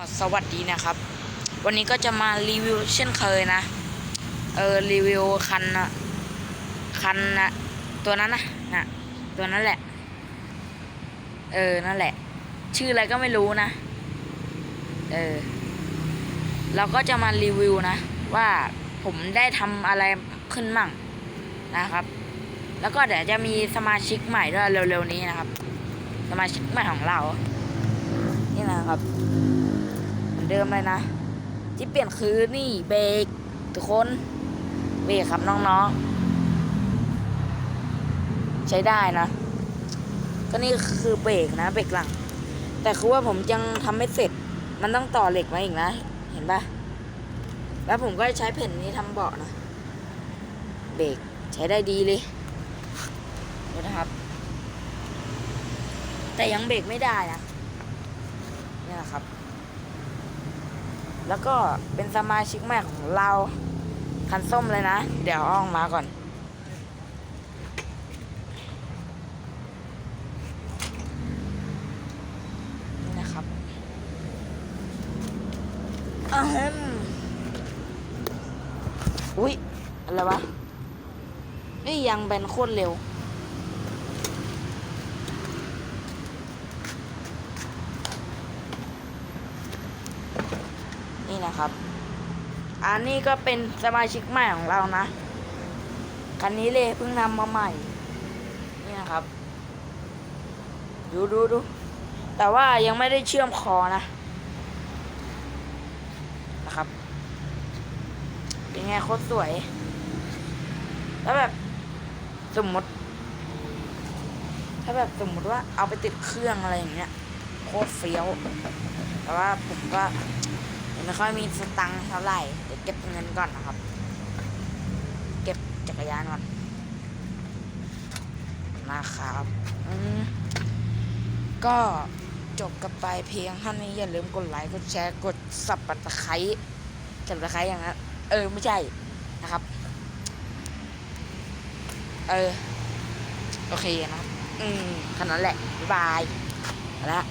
สวัสดีนะครับ วันนี้ก็จะมารีวิวเช่นเคยนะ เออรีวิวคันนะคันนะตัวนั้นนะนะตัวนั้นแหละ เออนั่นแหละ ชื่ออะไรก็ไม่รู้นะ เออเราก็จะมารีวิวนะ ว่าผมได้ทำอะไรขึ้นมั่งนะครับ แล้วก็เดี๋ยวจะมีสมาชิกใหม่ด้วยเร็วๆนี้นะครับ สมาชิกใหม่ของเรานี่นะครับ เดิมเลยนะ ที่เปลี่ยนคือนี่เบรกทุกคนเบรกครับน้องๆ ใช้ได้นะ ก็นี่คือเบรกนะเบรกหลัง แต่คือว่าผมยังทำไม่เสร็จ มันต้องต่อเหล็กมาอีกนะ เห็นปะแล้วผมก็ใช้แผ่นนี้ทำเบาะนะ เบรกใช้ได้ดีเลยนะครับ แต่ยังเบรกไม่ได้นะนี่แหละครับ แล้วก็เป็นสมาชิกใหม่ของเราคันส้มเลยนะ เดี๋ยวอาออกมาก่อน นี่นะครับอะฮึมอุ้ยอะไรวะนี่ยังเป็นโคตรเร็ว นี่นะครับ อันนี้ก็เป็นสมาชิกใหม่ของเรานะ คันนี้เลยเพิ่งนำมาใหม่ นี่นะครับ ดูดูดู แต่ว่ายังไม่ได้เชื่อมคอนะ นะครับ เป็นไงโคตรสวย แล้วแบบสมมติ ถ้าแบบสมมติว่าเอาไปติดเครื่องอะไรอย่างเงี้ยโคตรเฟี้ยว แต่ว่าผมก็ ยังไม่ค่อยมีสตังค์เท่าไหร่เดี๋ยวเก็บเงินก่อนนะครับ เก็บจักรยานก่อนนะครับอืมก็จบกันไปเพียงเท่านี้อย่าลืมกดไลค์กดแชร์กดสับปัตะไคร้สับตะไคร้อย่างนั้นเออไม่ใช่นะครับ เออ โอเคนะครับ อืมขนาดนั้นแหละ บ๊ายบายไปละ